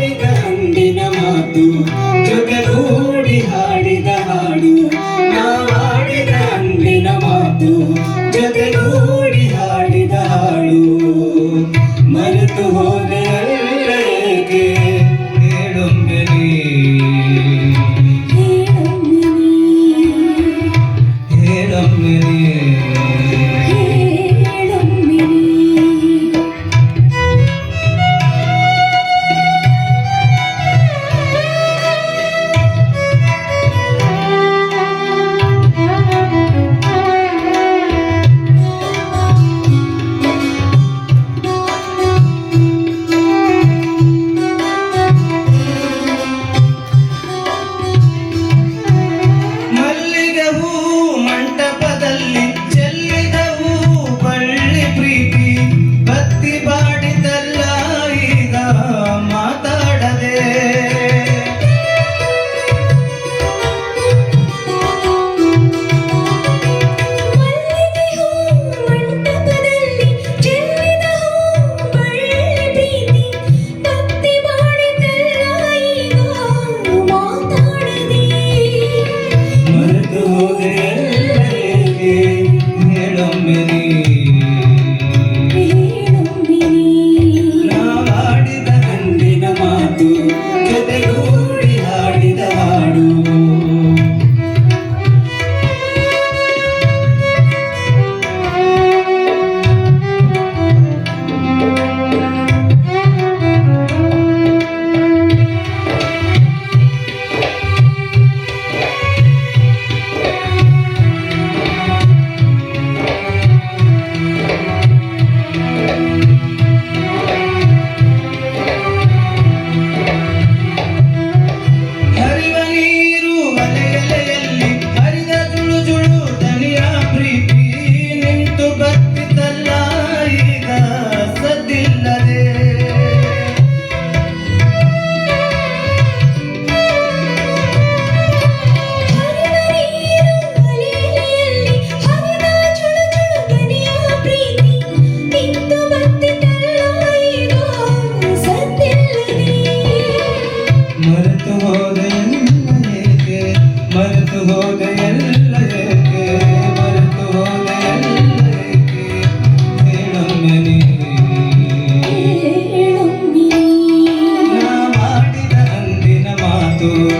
ಆಡಿದ ಅಂದಿನ ಮಾತು ಜೊತೆಗೂಡಿ ಹಾಡಿದ ಹಾಡು. ನಾವಾಡಿದ ಅಂದಿನ ಮಾತು ಜೊತೆಗೂಡಿ ಹಾಡಿದ ಹಾಡು. ಮರೆತು ಹೋದೆ You.